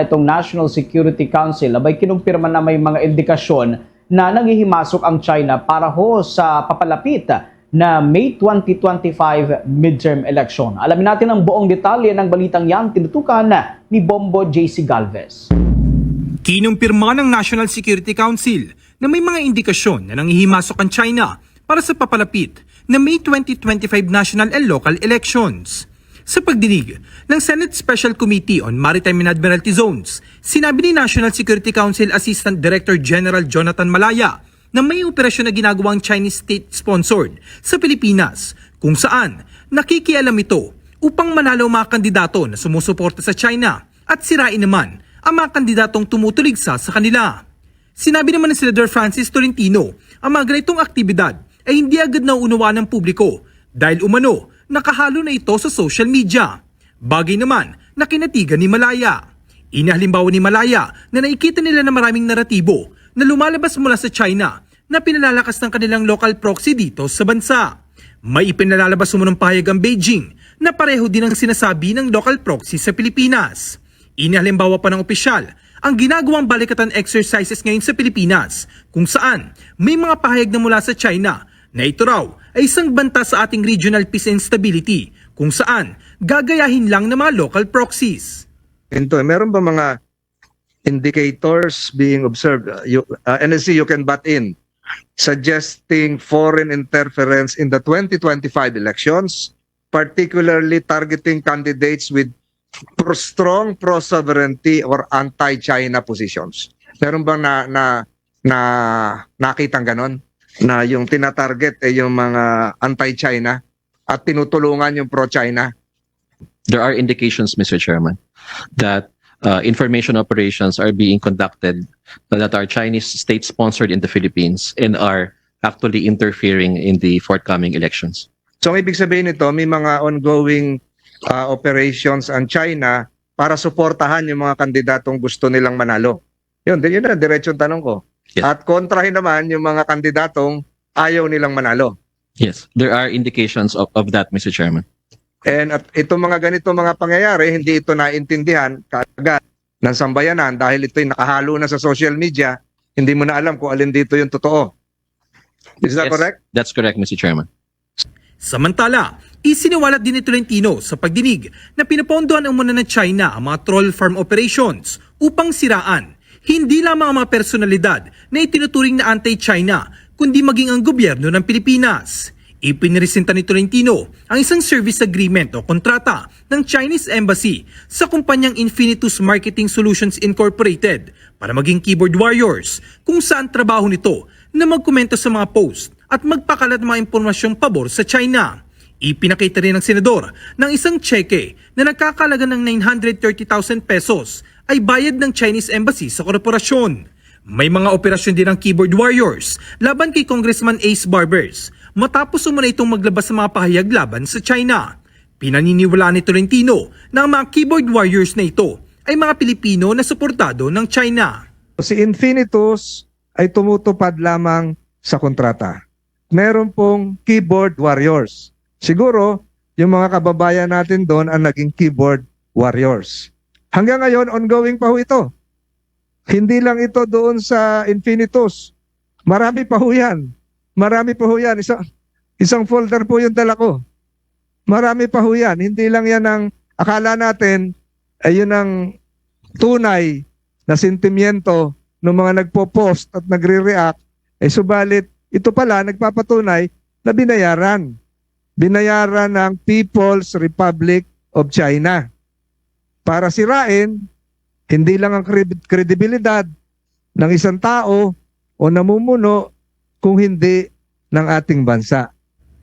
itong National Security Council abay kinumpirma na may mga indikasyon na nanghihimasok ang China para ho sa papalapit na May 2025 midterm election. Alamin natin ang buong detalye ng balitang yan tinutukan ni Bombo JC Galvez. Kinumpirma ng National Security Council na may mga indikasyon na nanghihimasok ang China para sa papalapit na May 2025 national and local elections. Sa pagdinig ng Senate Special Committee on Maritime and Admiralty Zones, sinabi ni National Security Council Assistant Director General Jonathan Malaya na may operasyon na ginagawang Chinese state-sponsored sa Pilipinas kung saan nakikialam ito upang manalo mga kandidato na sumusuporta sa China at sirain naman ang mga kandidatong tumutuligsa sa kanila. Sinabi naman ni Senator Francis Tolentino ang mga ganitong aktibidad ay hindi agad nauunawaan ng publiko dahil umano nakahalo na ito sa social media. Bagay naman na kinatigan ni Malaya. Inahalimbawa ni Malaya na nakikita nila na maraming naratibo na lumalabas mula sa China na pinalalakas ng kanilang local proxy dito sa bansa. May ipinalalabas mo ng pahayag ang Beijing na pareho din ang sinasabi ng local proxy sa Pilipinas. Inahalimbawa pa ng opisyal ang ginagawang balikatan exercises ngayon sa Pilipinas kung saan may mga pahayag na mula sa China na ito raw ay isang banta sa ating regional peace and stability kung saan gagayahin lang ng mga local proxies. Ito, meron ba mga indicators being observed? Uh, You, uh, NSC, you can butt in, suggesting foreign interference in the 2025 elections, particularly targeting candidates with pro strong pro-sovereignty or anti-China positions. Meron bang na, na, na nakitang ganon? Na yung tinatarget ay yung mga anti-China at tinutulungan yung pro-China? there are indications, Mr. Chairman, that uh, information operations are being conducted that are Chinese state-sponsored in the Philippines and are actually interfering in the forthcoming elections. So ang ibig sabihin nito, may mga ongoing uh, operations ang China para suportahan yung mga kandidatong gusto nilang manalo. Yun, yun na, diretsong tanong ko. Yes. At kontrahin naman yung mga kandidatong ayaw nilang manalo. Yes, there are indications of, of that, Mr. Chairman. And at itong mga ganito mga pangyayari, hindi ito naintindihan kaagad ng sambayanan dahil ito'y nakahalo na sa social media, hindi mo na alam kung alin dito yung totoo. Is that Yes, correct? That's correct, Mr. Chairman. Samantala, isiniwalat din ni Tolentino sa pagdinig na pinapondohan ang muna ng China ang mga troll farm operations upang siraan hindi lamang ang mga personalidad na itinuturing na anti-China kundi maging ang gobyerno ng Pilipinas. Ipinresenta ni Tolentino ang isang service agreement o kontrata ng Chinese Embassy sa kumpanyang Infinitus Marketing Solutions Incorporated para maging keyboard warriors kung saan trabaho nito na magkomento sa mga post at magpakalat ng mga impormasyong pabor sa China. Ipinakita rin ng senador ng isang cheque na nagkakalaga ng 930,000 pesos ay bayad ng Chinese Embassy sa korporasyon. May mga operasyon din ng keyboard warriors laban kay Congressman Ace Barbers matapos umuna itong maglabas ng mga pahayag laban sa China. Pinaniniwala ni Tolentino na ang mga keyboard warriors na ito ay mga Pilipino na suportado ng China. Si Infinitus ay tumutupad lamang sa kontrata. Meron pong keyboard warriors. Siguro, yung mga kababayan natin doon ang naging keyboard warriors. Hanggang ngayon, ongoing pa ho ito. Hindi lang ito doon sa Infinitus. Marami pa ho yan. Marami pa ho yan. Isang, isang folder po yung dala ko. Marami pa ho yan. Hindi lang yan ang akala natin ay yun ang tunay na sentimiento ng mga nagpo-post at nagre-react, ay subalit ito pala nagpapatunay na binayaran. Binayaran ng People's Republic of China. Para sirain, hindi lang ang kredibilidad ng isang tao o namumuno kung hindi ng ating bansa.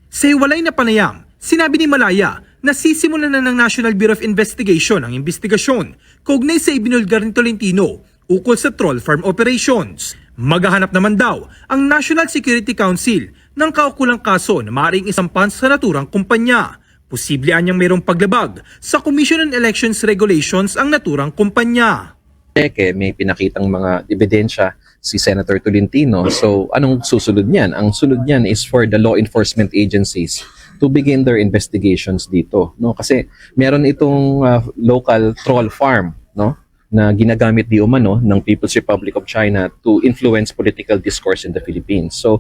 Sa hiwalay na panayam, sinabi ni Malaya na sisimulan na ng National Bureau of Investigation ang investigasyon kaugnay sa ibinulgar ni Tolentino ukol sa troll farm operations. Maghahanap naman daw ang National Security Council ng kaukulang kaso na maaaring isampan sa naturang kumpanya. Posible anyang mayroong paglabag sa Commission on Elections Regulations ang naturang kumpanya. Eke, may pinakitang mga ebidensya si Senator Tolentino. So, anong susunod niyan? Ang sunod niyan is for the law enforcement agencies to begin their investigations dito, no? Kasi meron itong uh, local troll farm, no? na ginagamit di umano ng People's Republic of China to influence political discourse in the Philippines. So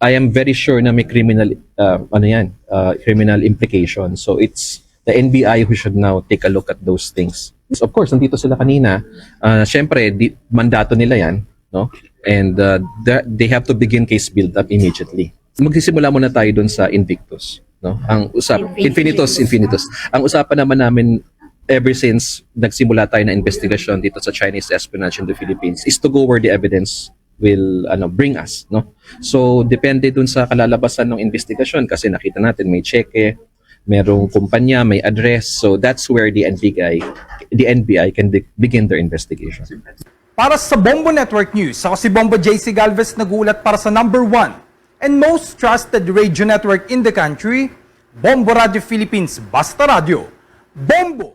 I am very sure na may criminal uh, ano yan, uh, criminal implication. So it's the NBI who should now take a look at those things. Of course, nandito sila kanina. Uh, Siyempre, di, mandato nila yan. No? And uh, the- they have to begin case build-up immediately. Magsisimula muna tayo dun sa Invictus. No? Ang usap, Infinitus, Infinitus. Ang usapan naman namin ever since nagsimula tayo na investigation dito sa Chinese espionage in the Philippines is to go where the evidence will ano bring us no so depende dun sa kalalabasan ng investigasyon kasi nakita natin may cheque merong kumpanya may address so that's where the NBI the NBI can be- begin their investigation Para sa Bombo Network News, ako si Bombo JC Galvez nagulat para sa number one and most trusted radio network in the country, Bombo Radio Philippines Basta Radio. Bombo!